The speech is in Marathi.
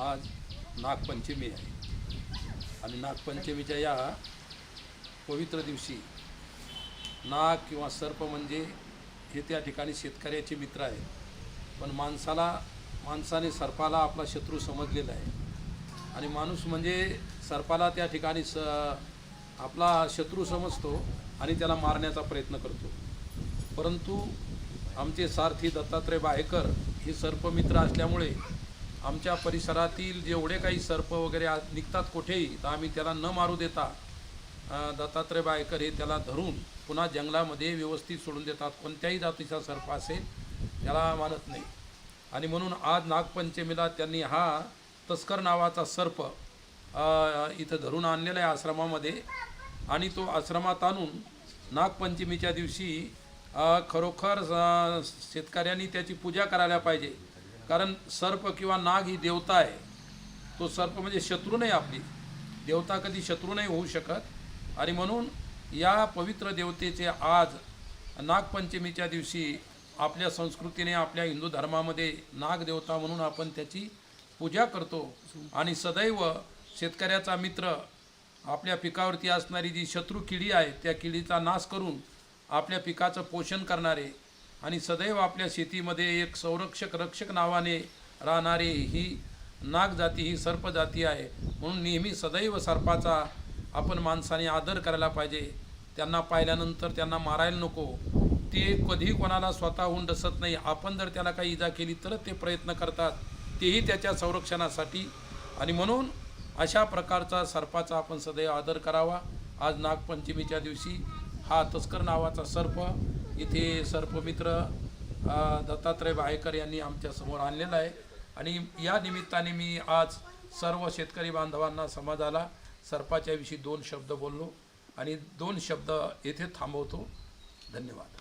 आज नागपंचमी आहे. आणि नागपंचमीच्या या पवित्र दिवशी नाग किंवा सर्प म्हणजे हे त्या ठिकाणी शेतकऱ्याचे मित्र आहे पण माणसाला माणसाने सर्पाला आपला शत्रू समजलेला आहे. आणि माणूस म्हणजे सर्पाला त्या ठिकाणी स आपला शत्रू समजतो आणि त्याला मारण्याचा प्रयत्न करतो. परंतु आमचे सारथी दत्तात्रय बाहेकर हे सर्पमित्र असल्यामुळे आमच्या परिसरातील जेवढे काही सर्प वगैरे निघतात कुठेही तर आम्ही त्याला न मारू देता दत्तात्रय बायकर हे त्याला धरून पुन्हा जंगलामध्ये व्यवस्थित सोडून देतात. कोणत्याही जातीचा सर्प असेल त्याला मानत नाही. आणि म्हणून आज नागपंचमीला त्यांनी हा तस्कर नावाचा सर्प इथं धरून आणलेला आहे आश्रमामध्ये. आणि तो आश्रमात आणून नागपंचमीच्या दिवशी खरोखर शेतकऱ्यांनी त्याची पूजा करायला पाहिजे. कारण सर्प किंवा नाग ही देवता आहे. तो सर्प म्हणजे शत्रू नाही आपली. देवता कधी शत्रू नाही होऊ शकत. आणि म्हणून या पवित्र देवतेचे आज नागपंचमीच्या दिवशी आपल्या संस्कृतीने आपल्या हिंदू धर्मामध्ये नागदेवता म्हणून आपण त्याची पूजा करतो. आणि सदैव शेतकऱ्याचा मित्र आपल्या पिकावरती असणारी जी शत्रू किडी आहे त्या किडीचा नाश करून आपल्या पिकाचं पोषण करणारे आणि सदैव आपल्या शेतीमध्ये एक संरक्षक रक्षक नावाने राहणारी ही नाग जाती ही सर्प जाती आहे. म्हणून नेहमी सदैव सर्पाचा आपण माणसाने आदर करायला पाहिजे. त्यांना पाहिल्यानंतर त्यांना मारायला नको. ते कधी कोणाला स्वतःहून डसत नाही. आपण जर त्याला काही इजा केली तरच ते प्रयत्न करतात. तेही त्याच्या संरक्षणासाठी. आणि म्हणून अशा प्रकारचा सर्पाचा आपण सदैव आदर करावा. आज नागपंचमीच्या दिवशी हा तस्कर नावाचा सर्प इथे सर्पमित्र दत्तात्रय भायकर यांनी आमच्यासमोर आणलेला आहे. आणि या निमित्ताने मी आज सर्व शेतकरी बांधवांना समाजाला सर्पाच्याविषयी दोन शब्द बोललो आणि दोन शब्द येथे थांबवतो. धन्यवाद.